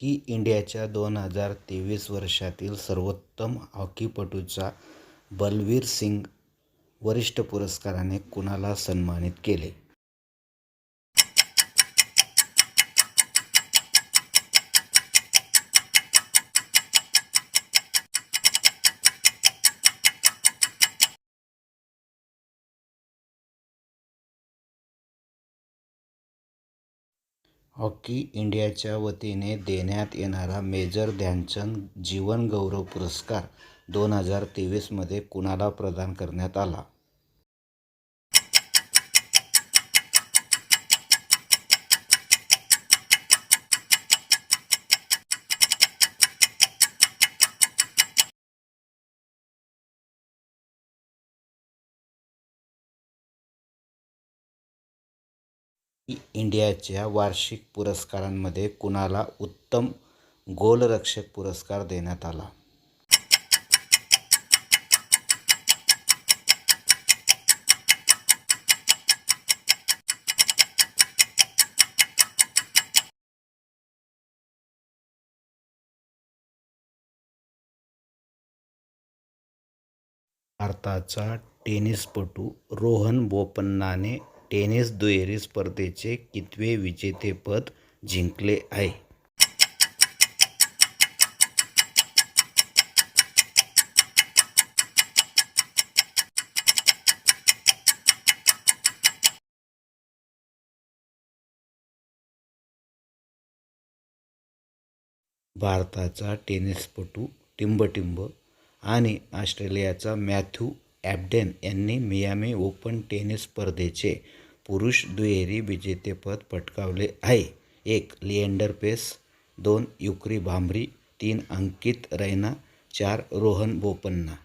Hockey इंडियाच्या दोन हजार तेवीस वर्षातील सर्वोत्तम हॉकीपटूचा बलवीर सिंग वरिष्ठ पुरस्काराने कुणाला सन्मानित केले? हॉकी इंडियाच्या वतीने देण्यात येणारा मेजर ध्यानचंद जीवनगौरव पुरस्कार दोन हजार तेवीसमध्ये कुणाला प्रदान करण्यात आला? इंडियाच्या वार्षिक पुरस्कारांमध्ये कुणाला उत्तम गोलरक्षक पुरस्कार देण्यात आला? भारताचा टेनिसपटू रोहन बोपन्नाने टेनिस दुहेरी स्पर्धेचे कितवे विजेतेपद जिंकले आहे? भारताचा टेनिसपटू टिंबटिंब आणि ऑस्ट्रेलियाचा मॅथ्यू ॲबडेन यांनी मियामी ओपन टेनिस स्पर्धेचे पुरुष दुहेरी विजेतेपद पटकावले आहे. एक लिएंडर पेस. दोन युक्री भांबरी. तीन अंकित रैना. चार रोहन बोपन्ना.